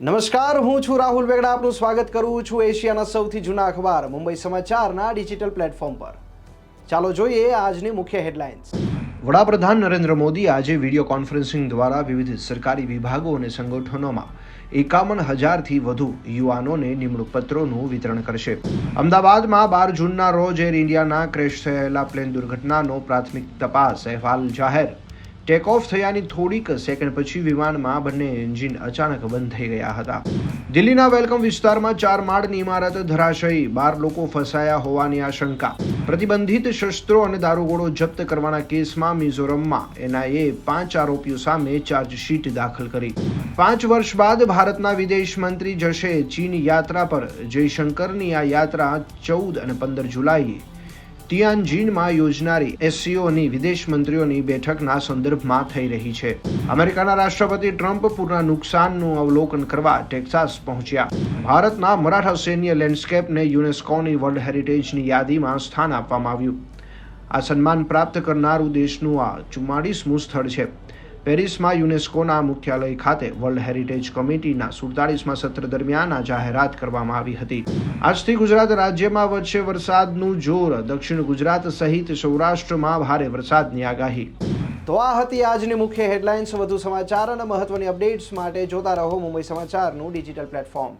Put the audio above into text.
નમસ્કાર, હું છું રાહુલ વેગડા. આપનું સ્વાગત કરું છું એશિયાના સૌથી જૂના અખબાર, મુંબઈ સમાચારના ડિજિટલ પ્લેટફોર્મ પર. ચાલો જોઈએ આજની મુખ્ય હેડલાઇન્સ. વડાપ્રધાન નરેન્દ્ર મોદી આજે વીડિયો કોન્ફરન્સિંગ દ્વારા વિવિધ સરકારી વિભાગો અને સંગઠનોમાં એકાવન હજારથી વધુ યુવાનોને નિમણૂક પત્રોનું વિતરણ કરશે. અમદાવાદમાં બાર જૂનના રોજ એર ઇન્ડિયાના ક્રેશ થયેલા પ્લેન દુર્ઘટનાનો પ્રાથમિક તપાસ, અહેવાલ જાહેર ટેક ઓફ થયાની થોડીક સેકન્ડ પછી વિમાનમાં બંને એન્જિન અચાનક બંધ થઈ ગયા હતા. દિલ્હીના વેલકમ વિસ્તારમાં ચાર માળની ઇમારત ધરાશયી. બાર લોકો ફસાયા હોવાની આશંકા. પ્રતિબંધિત શસ્ત્રો અને દારૂગોળો જપ્ત કરવાના કેસમાં મિઝોરમમાં એનઆઈએ પાંચ આરોપીઓ સામે ચાર્જશીટ દાખલ કરી. પાંચ વર્ષ બાદ ભારતના વિદેશ મંત્રી જશે ચીન યાત્રા પર. જયશંકરની આ યાત્રા ચૌદ અને પંદર જુલાઈએ તિયાનજીનમાં યોજનારી એસસીઓની વિદેશ મંત્રીઓની બેઠકના સંદર્ભમાં થઈ રહી છે. અમેરિકાના રાષ્ટ્રપતિ ટ્રમ્પ પૂરના નુકસાનનું અવલોકન કરવા ટેક્સાસ પહોંચ્યા. ભારતના મરાઠા સૈન્ય લેન્ડસ્કેપને યુનેસ્કોની વર્લ્ડ હેરિટેજની યાદીમાં સ્થાન આપવામાં આવ્યું. આ સન્માન પ્રાપ્ત કરનારું દેશનું આ ચુમ્માળીસમું સ્થળ છે. પેરિસમાં યુનેસ્કોના મુખ્યાલય ખાતે વર્લ્ડ હેરિટેજ કમિટીના સુડતાળીસમાં સત્ર દરમિયાન આ જાહેરાત કરવામાં આવી હતી. આજથી ગુજરાત રાજ્યમાં વધશે વરસાદનું જોર, દક્ષિણ ગુજરાત સહિત સૌરાષ્ટ્રમાં ભારે વરસાદની આગાહી. તો આ હતી આજની મુખ્ય હેડલાઇન્સ. વધુ સમાચાર અને મહત્વની અપડેટ્સ માટે જોતા રહો મુંબઈ સમાચારનું ડિજિટલ પ્લેટફોર્મ.